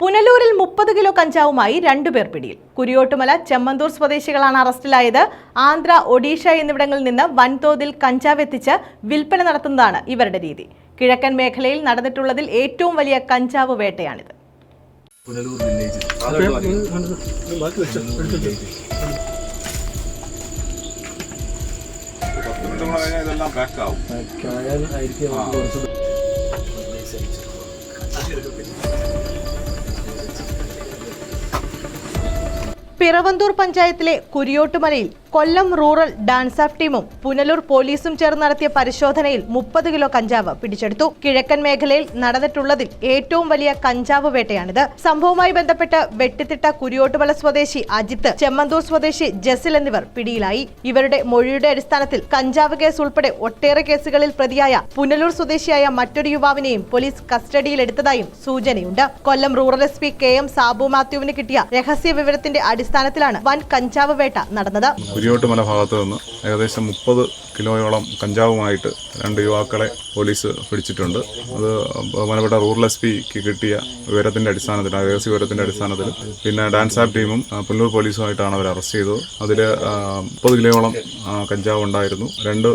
പുനലൂരിൽ മുപ്പത് കിലോ കഞ്ചാവുമായി രണ്ടുപേർ പിടിയിൽ. കുരിയോട്ടുമല ചെമ്മന്തൂർ സ്വദേശികളാണ് അറസ്റ്റിലായത്. ആന്ധ്ര ഒഡീഷ എന്നിവിടങ്ങളിൽ നിന്ന് വൻതോതിൽ കഞ്ചാവ് എത്തിച്ച് വിൽപ്പന നടത്തുന്നതാണ് ഇവരുടെ രീതി. കിഴക്കൻ മേഖലയിൽ നടന്നിട്ടുള്ളതിൽ ഏറ്റവും വലിയ കഞ്ചാവ് വേട്ടയാണിത്. പുനലൂർ ഇതെല്ലാം ആവും. പിറവന്തൂർ പഞ്ചായത്തിലെ കുരിയോട്ടുമലയിൽ കൊല്ലം റൂറൽ ഡാൻസ് ആഫ് ടീമും പുനലൂർ പോലീസും ചേർന്ന് നടത്തിയ പരിശോധനയിൽ മുപ്പത് കിലോ കഞ്ചാവ് പിടിച്ചെടുത്തു. കിഴക്കൻ മേഖലയിൽ നടന്നിട്ടുള്ളതിൽ ഏറ്റവും വലിയ കഞ്ചാവ് വേട്ടയാണിത്. സംഭവവുമായി ബന്ധപ്പെട്ട് വെട്ടിത്തിട്ട കുരിയോട്ടുമല സ്വദേശി അജിത്ത് ചെമ്മന്തൂർ സ്വദേശി ജസിൽ എന്നിവർ പിടിയിലായി. ഇവരുടെ മൊഴിയുടെ അടിസ്ഥാനത്തിൽ കഞ്ചാവ് കേസ് ഉൾപ്പെടെ ഒട്ടേറെ കേസുകളിൽ പ്രതിയായ പുനലൂർ സ്വദേശിയായ മറ്റൊരു യുവാവിനെയും പോലീസ് കസ്റ്റഡിയിലെടുത്തതായും സൂചനയുണ്ട്. Kollam rural S P K M Sabu മാത്യുവിന് കിട്ടിയ രഹസ്യ വിവരത്തിന്റെ അടിസ്ഥാനത്തിലാണ് വൻ കഞ്ചാവ് വേട്ട നടന്നത്. കുരിയോട്ടുമല ഭാഗത്തു നിന്ന് ഏകദേശം മുപ്പത് കിലോയോളം കഞ്ചാവുമായിട്ട് രണ്ട് യുവാക്കളെ പോലീസ് പിടിച്ചിട്ടുണ്ട്. അത് ബഹുമാനപ്പെട്ട റൂറൽ എസ് പിക്ക് കിട്ടിയ വിവരത്തിന്റെ അടിസ്ഥാനത്തിൽ രഹസ്യ വിവരത്തിന്റെ അടിസ്ഥാനത്തിൽ പിന്നെ ഡാൻസ് ആപ്പ് ടീമും പുല്ലൂർ പോലീസുമായിട്ടാണ് അവർ അറസ്റ്റ് ചെയ്തത്. അതിൽ മുപ്പത് കിലോയോളം കഞ്ചാവ് ഉണ്ടായിരുന്നു. രണ്ട്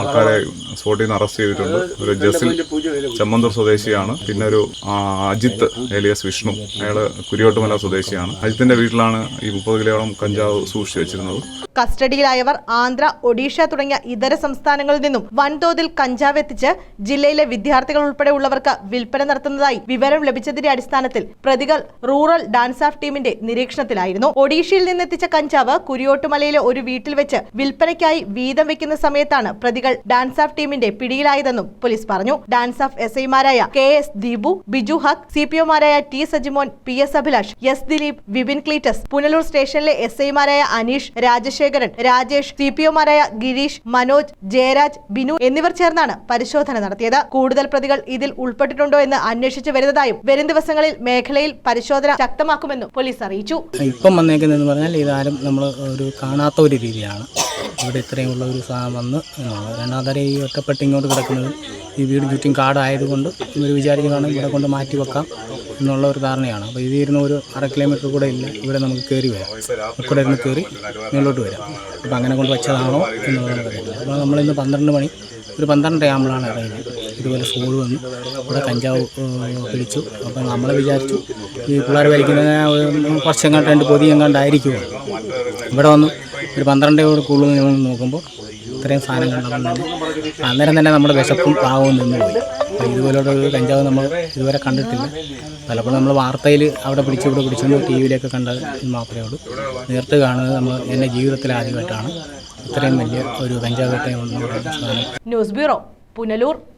ആൾക്കാരെ സ്പോട്ടിൽ നിന്ന് അറസ്റ്റ് ചെയ്തിട്ടുണ്ട്. ഒരു ജസിൽ ചമ്മന്തൂർ സ്വദേശിയാണ്. പിന്നെ ഒരു അജിത്ത് ഏലിയസ് വിഷ്ണു. അയാൾ കുരിയോട്ടുമല സ്വദേശിയാണ്. അജിത്തിന്റെ വീട്ടിലാണ് ഈ മുപ്പത് കിലോയോളം കഞ്ചാവ് സൂക്ഷിച്ചു വെച്ചിരുന്നത്. കസ്റ്റഡിയിലായവർ ആന്ധ്ര ഒഡീഷ തുടങ്ങിയ ഇതര സംസ്ഥാനങ്ങളിൽ നിന്നും വൻതോതിൽ കഞ്ചാവ് എത്തിച്ച് ജില്ലയിലെ വിദ്യാർത്ഥികൾ ഉൾപ്പെടെയുള്ളവർക്ക് വിൽപ്പന നടത്തുന്നതായി വിവരം ലഭിച്ചതിന്റെ അടിസ്ഥാനത്തിൽ പ്രതികൾ റൂറൽ ഡാൻസ് ഓഫ് ടീമിന്റെ നിരീക്ഷണത്തിലായിരുന്നു. ഒഡീഷയിൽ നിന്നെത്തിച്ച കഞ്ചാവ് കുരിയോട്ടുമലയിലെ ഒരു വീട്ടിൽ വെച്ച് വിൽപ്പനയ്ക്കായി വീതം വെക്കുന്ന സമയത്താണ് പ്രതികൾ ഡാൻസ് ഓഫ് ടീമിന്റെ പിടിയിലായതെന്നും പോലീസ് പറഞ്ഞു. ഡാൻസ് ഓഫ് എസ് ഐമാരായ K S Deepu Biju Haq C P ഒമാരായ T Sajimon P S Abhilash S Dileep Vipin Cleetus Punalur സ്റ്റേഷനിലെ എസ് ഐമാരായ അനീഷ് രാജശേഖരൻ രാജേഷ് സി പി ഒമാരായ ഗിരീഷ് മനോജ് ജയരാജ് ബിനു എന്നിവർ ചേർന്നാണ് പരിശോധന നടത്തിയത്. കൂടുതൽ പ്രതികൾ ഇതിൽ ഉൾപ്പെട്ടിട്ടുണ്ടോ എന്ന് അന്വേഷിച്ചു വരുന്നതായും വരും ദിവസങ്ങളിൽ മേഖലയിൽ പരിശോധന ശക്തമാക്കുമെന്നും പോലീസ് അറിയിച്ചു. ഇപ്പം വന്നേക്കുന്നതെന്ന് പറഞ്ഞാൽ ഇതാരും നമ്മൾ ഒരു കാണാത്ത ഒരു രീതിയാണ് ഇവിടെ ഇത്രയുമുള്ള ഒരു സാധനം വന്ന് രണ്ടാമത്തെ ഈ ഒറ്റപ്പെട്ട് ഇങ്ങോട്ട് കിടക്കുന്നത് ഈ വീട് ചുറ്റും കാടായതുകൊണ്ട് ഇവർ വിചാരിക്കുന്നതാണ് ഇവിടെ കൊണ്ട് മാറ്റി വെക്കാം എന്നുള്ള ഒരു ധാരണയാണ്. അപ്പോൾ ഇത് ഇരുന്ന് ഒരു അര കിലോമീറ്റർ കൂടെ ഇല്ല. ഇവിടെ നമുക്ക് കയറി വരാം. ഇവിടെ ഇരുന്ന് കയറി മേലോട്ട് വരാം. അപ്പോൾ അങ്ങനെ കൊണ്ട് വെച്ചതാണോ എന്നുള്ളത് നമുക്കറിയില്ല അപ്പോൾ നമ്മളിന്ന് പന്ത്രണ്ട് മണി ഒരു പന്ത്രണ്ടരയാകുമ്പോഴാണ് ഇറങ്ങിയത്. ഇതുപോലെ സ്കൂൾ വന്നു. ഇവിടെ കഞ്ചാവ് പിടിച്ചു. അപ്പോൾ നമ്മൾ വിചാരിച്ചു ഈ പിള്ളേർ വലിക്കുന്ന കുറച്ചെങ്ങാണ്ട് രണ്ട് പൊതി എങ്ങാണ്ടായിരിക്കുമോ ഇവിടെ വന്നു. ഒരു പന്ത്രണ്ടോട് കൂടുതൽ നോക്കുമ്പോൾ ഇത്രയും സാധനം കണ്ടപ്പോൾ തന്നെ അന്നേരം തന്നെ നമ്മുടെ വിശപ്പും പാവവും നിന്ന് പോയി. അപ്പോൾ ഇതുപോലുള്ള ഒരു കഞ്ചാവ് നമ്മൾ ഇതുവരെ കണ്ടിട്ടില്ല. പലപ്പോഴും നമ്മൾ വാർത്തയിൽ അവിടെ പിടിച്ച് ഇവിടെ പിടിച്ചുകൊണ്ട് ടി വിയിലൊക്കെ കണ്ടത് മാത്രമേ ഉള്ളൂ. നേരിട്ട് കാണുന്നത് നമ്മൾ എന്റെ ജീവിതത്തിൽ ആദ്യമായിട്ടാണ് ഇത്രയും വലിയ ഒരു കഞ്ചാവ് വേട്ടയുള്ള ന്യൂസ് ബ്യൂറോ പുനലൂർ.